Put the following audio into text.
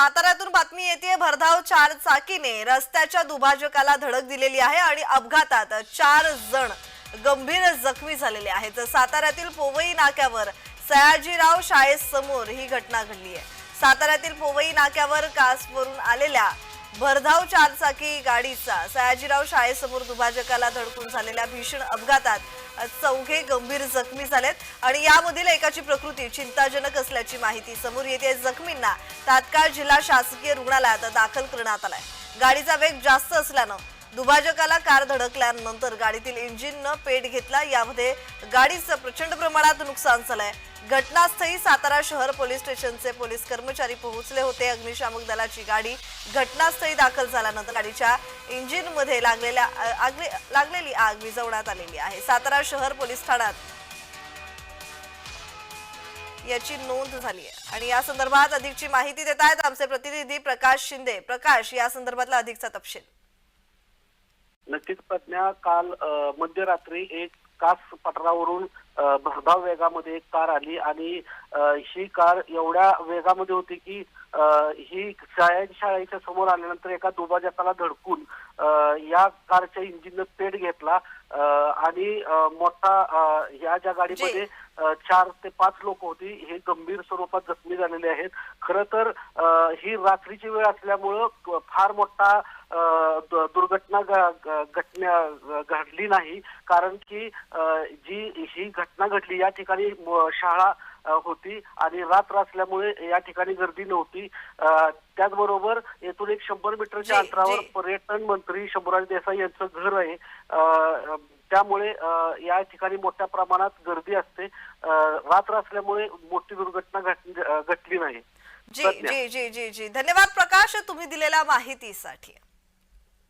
साताऱ्यातून बातमी येते भरधाव चार चाकीने रस्त्याच्या दुभाजकाला धडक दिलेली आहे आणि अपघातात चार जण गंभीर जखमी झालेले आहेत. साताऱ्यातील पोवई नाक्यावर सयाजीराव शाळेसमोर ही घटना घडली आहे. साताऱ्यातील पोवई नाक्यावर कासवरून आलेल्या भरधाव चारचाकी गाडीचा सयाजीराव शाळेसमोर दुभाजकाला धडकून झालेल्या भीषण अपघातात चौघे गंभीर जखमी झालेत आणि यामधील एकाची प्रकृती चिंताजनक असल्याची माहिती समोर येते. जखमींना तात्काळ जिल्हा शासकीय रुग्णालयात दाखल करण्यात आलाय. गाडीचा वेग जास्त असल्यानं दुभाजकाला कार धडकल्यानंतर गाडीतील इंजिननं पेट घेतला. यामध्ये गाडीचं प्रचंड प्रमाणात नुकसान झालंय. घटनास्थळी सातारा शहर पोलीस स्टेशनचे पोलीस कर्मचारी पोहोचले होते. अग्निशामक दलाची गाडी घटनास्थळी दाखल झाल्यानंतर गाडीच्या इंजिनमध्ये लागलेल्या लागलेली आग विझवण्यात आलेली आहे. सातारा शहर पोलीस ठाण्यात याची नोंद झाली आहे. आणि या संदर्भात अधिकची माहिती देत आहेत आमचे प्रतिनिधी प्रकाश शिंदे. प्रकाश या संदर्भातला अधिकचा तपशील. नक्कीच प्रज्ञा काल मध्यरात्री एक कास पठारावरून अ, भरधाव वेगामध्ये एक कार आली आणि ही कार एवढ्या वेगामध्ये होती की ही शाळा शाळेच्या समोर आल्यानंतर एका दुभाजकाला धडकून अ, या कारच्या इंजिननं पेट घेतला अ, आणि मोठा या ज्या गाडीमध्ये चार ते पाच लोक होती हे गंभीर स्वरूपात जखमी झालेले आहेत. खरं तर ही रात्रीची वेळ असल्यामुळं फार मोठा दुर्घटना घटना घडली नाही. कारण की जी ही घटना घडली या ठिकाणी शाळा होती आणि रात्र असल्यामुळे या ठिकाणी गर्दी नव्हती. त्याचबरोबर येथून एक शंभर मीटरच्या अंतरावर. पर्यटन मंत्री शंभूराज देसाई यांचं घर आहे. त्यामुळे या ठिकाणी मोठ्या प्रमाणात गर्दी असते. अ, रात्र असल्यामुळे मोठी दुर्घटना घट- घटली नाही. जी. जी जी जी जी धन्यवाद प्रकाश तुम्ही दिलेल्या माहितीसाठी